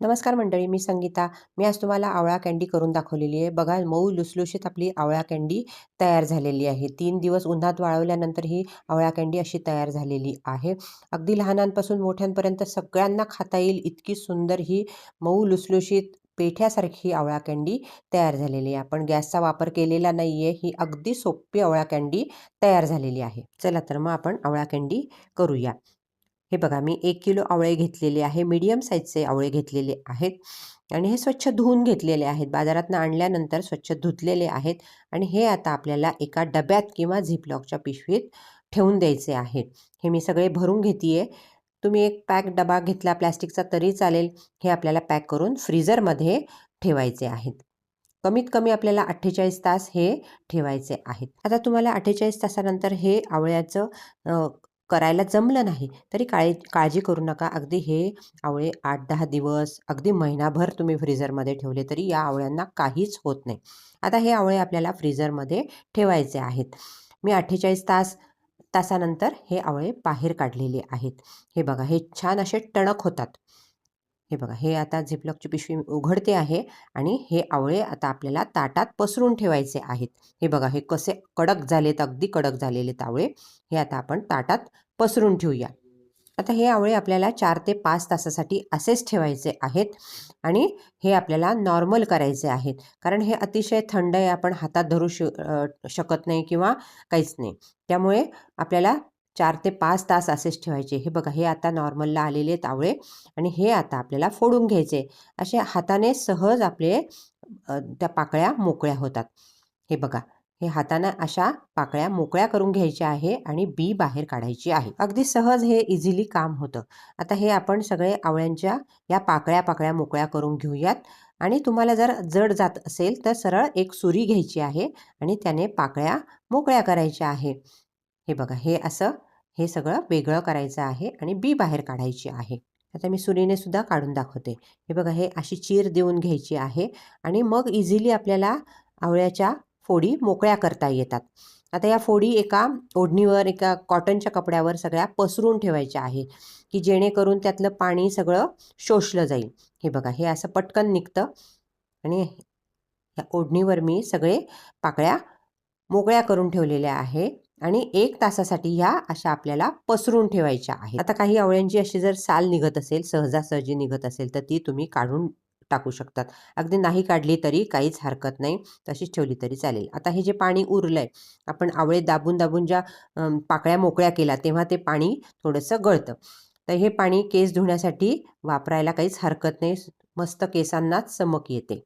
नमस्कार मंडळी मी संगीता. मी आज तुम्हाला आवळा कँडी करून दाखवलेली आहे. बघा मऊ लुसलुशीत आपली आवळा कँडी तयार झालेली आहे. तीन दिवस उन्हात वाळवल्यानंतर ही आवळा कँडी अशी तयार झालेली आहे. अगदी लहानांपासून मोठ्यांपर्यंत सगळ्यांना खाता येईल इतकी सुंदर ही मऊ लुसलुशीत पेठ्यासारखी आवळा कँडी तयार झालेली आहे. आपण गॅसचा वापर केलेला नाही आहे ही अगदी सोपी आवळा कँडी तयार झालेली आहे. चला तर मग आपण आवळा कँडी करूया. हे बघा मी एक किलो आवळे घेतलेले आहे मीडियम साईजचे आवळे घेतलेले आहेत आणि हे स्वच्छ धुवून घेतलेले आहेत. बाजारातनं आणल्यानंतर स्वच्छ धुतलेले आहेत आणि हे आता आपल्याला एका डब्यात किंवा झिपलॉकच्या पिशवीत ठेवून द्यायचे आहेत हे मी सगळे भरून घेते आहे तुम्ही एक पॅक डबा घेतला प्लॅस्टिकचा तरी चालेल. हे आपल्याला पॅक करून फ्रीजरमध्ये ठेवायचे आहेत. कमीत कमी आपल्याला अठ्ठेचाळीस तास हे ठेवायचे आहेत. आता तुम्हाला अठ्ठेचाळीस तासानंतर हे आवळ्याचं करायला जमलं नाही तरी काळी काळजी करू नका. अगदी हे आवळे आठ दहा दिवस अगदी महिनाभर तुम्ही फ्रीझरमध्ये ठेवले तरी या आवळ्यांना काहीच होत नाही. आता हे आवळे आपल्याला फ्रीझरमध्ये ठेवायचे आहेत. मी अठ्ठेचाळीस तास तासानंतर हे आवळे बाहेर काढलेले आहेत. हे बघा हे छान असे टणक होतात. हे बघा हे आता झिपलॉकची पिशवी उघडते आहे आणि हे आवळे आता आपल्याला ताटात पसरून ठेवायचे आहेत. हे बघा हे कसे कडक झालेत अगदी कडक झालेले आवळे हे आता आपण ताटात पसरून ठेवूया. आता हे आवळे आपल्याला चार ते पाच तासासाठी असेच ठेवायचे आहेत आणि हे आपल्याला नॉर्मल करायचे आहेत. कारण हे अतिशय थंड आहे आपण हातात धरू श शकत नाही किंवा काहीच नाही. त्यामुळे आपल्याला चार ते पाच तास असेच ठेवायचे. हे बघा हे आता नॉर्मलला आलेले आहेत आवळे आणि हे आता आपल्याला फोडून घ्यायचे. असे हाताने सहज आपले त्या पाकळ्या मोकळ्या होतात. हे बघा हे हाताने अशा पाकळ्या मोकळ्या करून घ्यायच्या आहे आणि बी बाहेर काढायची आहे. अगदी सहज हे इझिली काम होतं. आता हे आपण सगळे आवळ्यांच्या या पाकळ्या पाकळ्या मोकळ्या करून घेऊयात. आणि तुम्हाला जर जड जात असेल तर सरळ एक सुरी घ्यायची आहे आणि त्याने पाकळ्या मोकळ्या करायच्या आहे. हे बघा हे असं हे सगळं वेगळं करायचं आहे आणि बी बाहेर काढायची आहे. आता मी सुरीने सुद्धा काढून दाखवते. हे बघा हे अशी चीर देऊन घ्यायची आहे आणि मग इझिली आपल्याला आवळ्याच्या फोडी मोकळ्या करता येतात. आता या फोडी एका ओढणीवर एका कॉटनच्या कपड्यावर सगळ्या पसरून ठेवायच्या आहे की जेणेकरून त्यातलं पाणी सगळं शोषलं जाईल. हे बघा हे असं पटकन निघतं आणि या ओढणीवर मी सगळे पाकळ्या मोकळ्या करून ठेवलेल्या आहे आणि एक तासासाठी ह्या अशा आपल्याला पसरून ठेवायच्या आहेत. आता काही आवळ्यांची अशी जर साल निघत असेल सहजासहजी निघत असेल तर ती तुम्ही काढून टाकू शकतात. अगदी नाही काढली तरी काहीच हरकत नाही तशीच ठेवली तरी चालेल. आता हे जे पाणी उरलं आहे आपण आवळे दाबून दाबून ज्या पाकळ्या मोकळ्या केल्या तेव्हा ते पाणी थोडंसं गळतं. तर हे पाणी केस धुण्यासाठी वापरायला काहीच हरकत नाही मस्त केसांनाच चमक येते.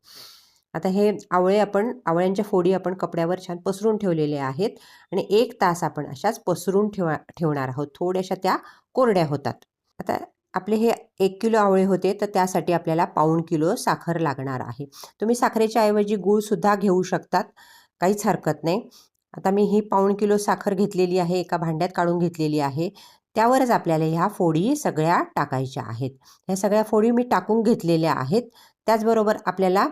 आता हे आवळे आपण आवळ्यांच्या फोडी आपण कपड्यावर छान पसरून ठेवलेले आहेत आणि एक तास आपण अशाच पसरून ठेवा ठेवणार आहोत. थोड्याशा त्या कोरड्या होतात. आता आपले हे एक किलो आवळे होते तर त्यासाठी आपल्याला पाऊण किलो साखर लागणार आहे. तुम्ही साखरेच्या ऐवजी गूळसुद्धा घेऊ शकतात काहीच हरकत नाही. आता मी ही पाऊण किलो साखर घेतलेली आहे एका भांड्यात काढून घेतलेली आहे. त्यावरच आपल्याला ह्या फोडी सगळ्या टाकायच्या आहेत. ह्या सगळ्या फोडी मी टाकून घेतलेल्या आहेत. त्याचबरोबर आपल्याला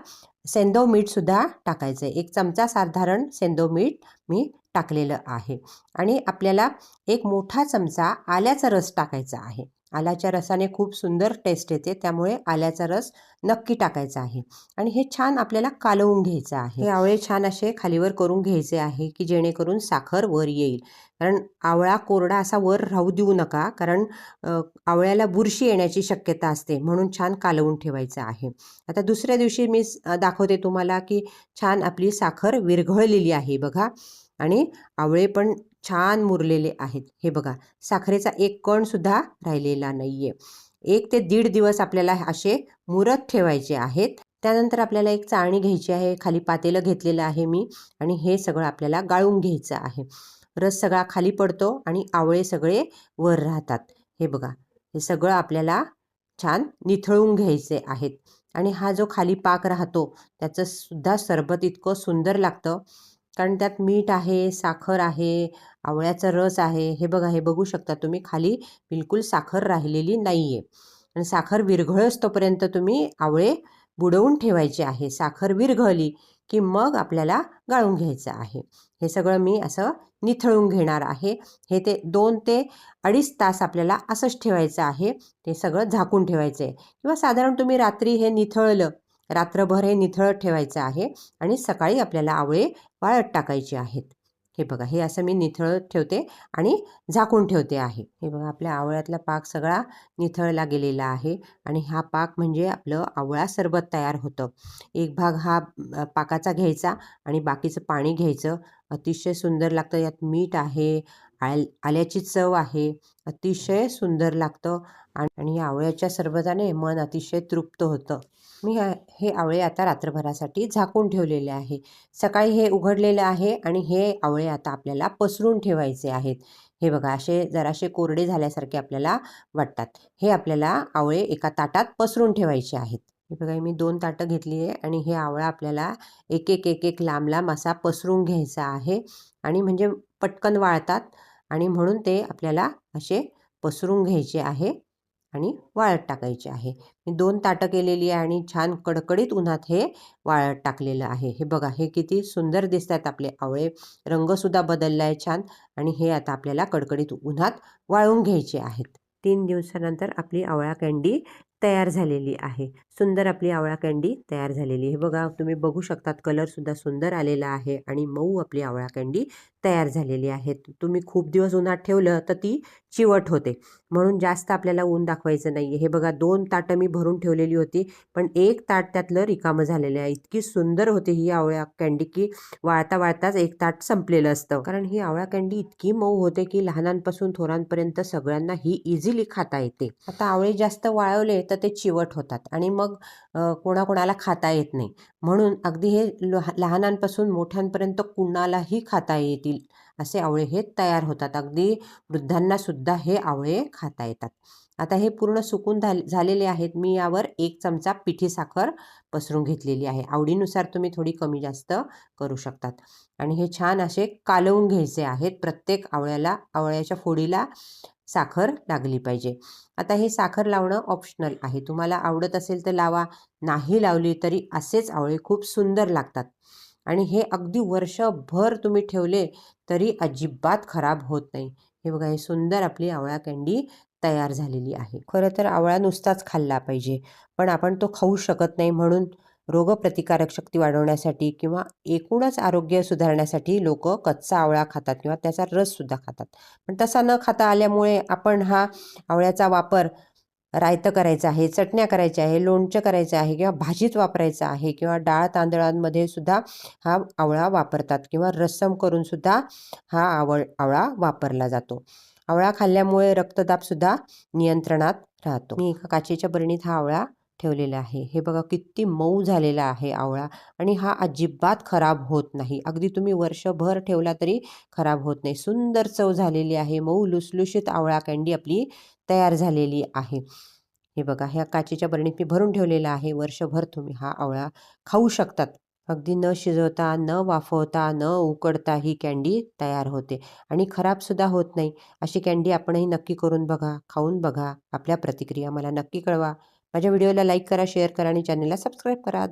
सेंदो मीठसुद्धा टाकायचं आहे एक चमचा साधारण सेंदो मीठ मी टाकलेलं आहे. आणि आपल्याला एक मोठा चमचा आल्याचा रस टाकायचा आहे. आल्याच्या रसाने खूप सुंदर टेस्ट येते. त्यामुळे आल्याचा रस नक्की टाकायचा आहे. आणि हे छान आपल्याला कालवून घ्यायचं आहे. हे आवळे छान असे खालीवर करून घ्यायचे आहे की जेणेकरून साखर वर येईल. कारण आवळा कोरडा असा वर राहू देऊ नका. कारण आवळ्याला बुरशी येण्याची शक्यता असते. म्हणून छान कालवून ठेवायचं आहे. आता दुसऱ्या दिवशी मी दाखवते तुम्हाला की छान आपली साखर विरघळलेली आहे बघा. आणि आवळे पण छान मुरलेले आहेत. हे बघा साखरेचा एक कणसुद्धा राहिलेला नाही आहे एक ते दीड दिवस आपल्याला असे मुरत ठेवायचे आहेत. त्यानंतर आपल्याला एक चाळणी घ्यायची आहे. खाली पातेलं घेतलेलं आहे मी आणि हे सगळं आपल्याला गाळून घ्यायचं आहे. रस सगळा खाली पडतो आणि आवळे सगळे वर राहतात. हे बघा हे सगळं आपल्याला छान निथळून घ्यायचे आहेत. आणि हा जो खाली पाक राहतो त्याचं सुद्धा सरबत इतकं सुंदर लागतं. कारण त्यात मीठ आहे साखर आहे आवळ्याचा रस आहे हे बघा हे बघू शकता तुम्ही खाली बिलकुल साखर राहिलेली नाही आहे आणि साखर विरघळस तोपर्यंत तुम्ही आवळे बुडवून ठेवायचे आहे. साखर विरघळली की मग आपल्याला गाळून घ्यायचं आहे. हे सगळं मी असं निथळून घेणार आहे. हे ते दोन ते अडीच तास आपल्याला असंच ठेवायचं आहे. ते सगळं झाकून ठेवायचं आहे किंवा साधारण तुम्ही रात्री हे निथळलं रात्रभर हे निथळत ठेवायचं आहे आणि सकाळी आपल्याला आवळे वाळत टाकायचे आहेत. हे बघा हे असं मी निथळत ठेवते आणि झाकून ठेवते आहे. हे बघा आपल्या आवळ्यातला पाक सगळा निथळला गेलेला आहे आणि हा पाक म्हणजे आपलं आवळा सरबत तयार होतं. एक भाग हा पाकाचा घ्यायचा आणि बाकीचं पाणी घ्यायचं. अतिशय सुंदर लागतं यात मीठ आहे आल आल्याची चव आहे. अतिशय सुंदर लागतं आणि आणि या आवळ्याच्या सरबताने मन अतिशय तृप्त होतं. मी हे आवळे आता रात्रभरासाठी झाकून ठेवलेले आहे. सकाळी हे उघडलेलं आहे आणि हे आवळे आता आपल्याला पसरून ठेवायचे आहेत. हे बघा असे जरासे कोरडे झाल्यासारखे आपल्याला वाटतात. हे आपल्याला आवळे एका ताटात पसरून ठेवायचे आहेत. हे बघा मी दोन ताटं घेतली आहे आणि हे आवळा आपल्याला एक एक एक एक लांब लांब असा पसरून घ्यायचा आहे आणि म्हणजे पटकन वाळतात आणि म्हणून ते आपल्याला असे पसरून घ्यायचे आहे. आणि वाळत टाकायचे आहे. मी दोन ताटं केलेली आहे आणि छान कडकडीत उन्हात हे वाळत टाकलेलं आहे. हे बघा हे किती सुंदर दिसत आहेत आपले आवळे. रंगसुद्धा बदलला आहे छान आणि हे आता आपल्याला कडकडीत उन्हात वाळून घ्यायचे आहेत. तीन दिवसानंतर आपली आवळा कँडी तयार झालेली आहे. सुंदर आपली आवळा कँडी तयार झालेली आहे. बघा तुम्ही बघू शकतात कलरसुद्धा सुंदर आलेला आहे आणि मऊ आपली आवळा कँडी तयार झालेली आहे. तुम्ही खूप दिवस उन्हात ठेवलं तर ती चिवट होते. म्हणून जास्त आपल्याला ऊन दाखवायचं नाही आहे हे बघा दोन ताटं मी भरून ठेवलेली होती पण एक ताट त्यातलं रिकामं झालेलं आहे. इतकी सुंदर होती ही आवळा कँडी की वाळता वाळताच एक ताट संपलेलं असतं. कारण ही आवळा कँडी इतकी मऊ होते की लहानांपासून थोरांपर्यंत सगळ्यांना ही इझिली खाता येते. आता आवळे जास्त वाळवले तर ते चिवट होतात आणि मग कोणाकोणाला खाता येत नाही. म्हणून अगदी हे लहानांपासून मोठ्यांपर्यंत कुणालाही खाता येतील. असे आवळे हे तयार होतात. अगदी वृद्धांनासुद्धा हे आवळे खाता येतात. आता हे पूर्ण सुकून झाले झालेले आहेत. मी यावर एक चमचा पिठी साखर पसरून घेतलेली आहे. आवडीनुसार तुम्ही थोडी कमी जास्त करू शकतात. आणि हे छान असे कालवून घ्यायचे आहेत. प्रत्येक आवळ्याला आवळ्याच्या फोडीला साखर लागली पाहिजे. आता हे साखर लावणं ऑप्शनल आहे. तुम्हाला आवडत असेल तर लावा. नाही लावली तरी असेच आवळे खूप सुंदर लागतात. आणि हे अगदी वर्षभर तुम्ही ठेवले तरी अजिबात खराब होत नाही. हे बघा हे सुंदर आपली आवळा कँडी तयार झालेली आहे. खरं तर आवळा नुसताच खाल्ला पाहिजे पण आपण तो खाऊ शकत नाही म्हणून रोगप्रतिकारक शक्ती वाढवण्यासाठी किंवा एकूणच आरोग्य सुधारण्यासाठी लोक कच्चा आवळा खातात किंवा त्याचा रससुद्धा खातात. पण तसा न खाता आल्यामुळे आपण हा आवळ्याचा वापर रायतं करायचं आहे चटण्या करायच्या आहे लोणचं करायचं आहे किंवा भाजीत वापरायचं आहे किंवा डाळ तांदळांमध्ये सुद्धा हा आवळा वापरतात किंवा रस्सम करून सुद्धा हा आवळ आवळा वापरला जातो. आवळा खाल्ल्यामुळे रक्तदाबसुद्धा नियंत्रणात राहतो. मी एका काचेच्या बरणीत हा आवळा ठेवलेलं आहे. हे बघा किती मऊ झालेला आहे आवळा आणि हा अजिबात खराब होत नाही. अगदी तुम्ही वर्षभर ठेवला तरी खराब होत नाही. सुंदर चव झालेली आहे. मऊ लुसलुशीत आवळा कँडी आपली तयार झालेली आहे. हे बघा ह्या काचेच्या बरणीत मी भरून ठेवलेला आहे. वर्षभर तुम्ही हा आवळा खाऊ शकतात. अगदी न शिजवता न वाफवता न उकडता ही कँडी तयार होते आणि खराबसुद्धा होत नाही. अशी कँडी आपणही नक्की करून बघा खाऊन बघा. आपल्या प्रतिक्रिया मला नक्की कळवा. माझ्या व्हिडिओला लाईक करा शेअर करा आणि चॅनलला सबस्क्राईब करा.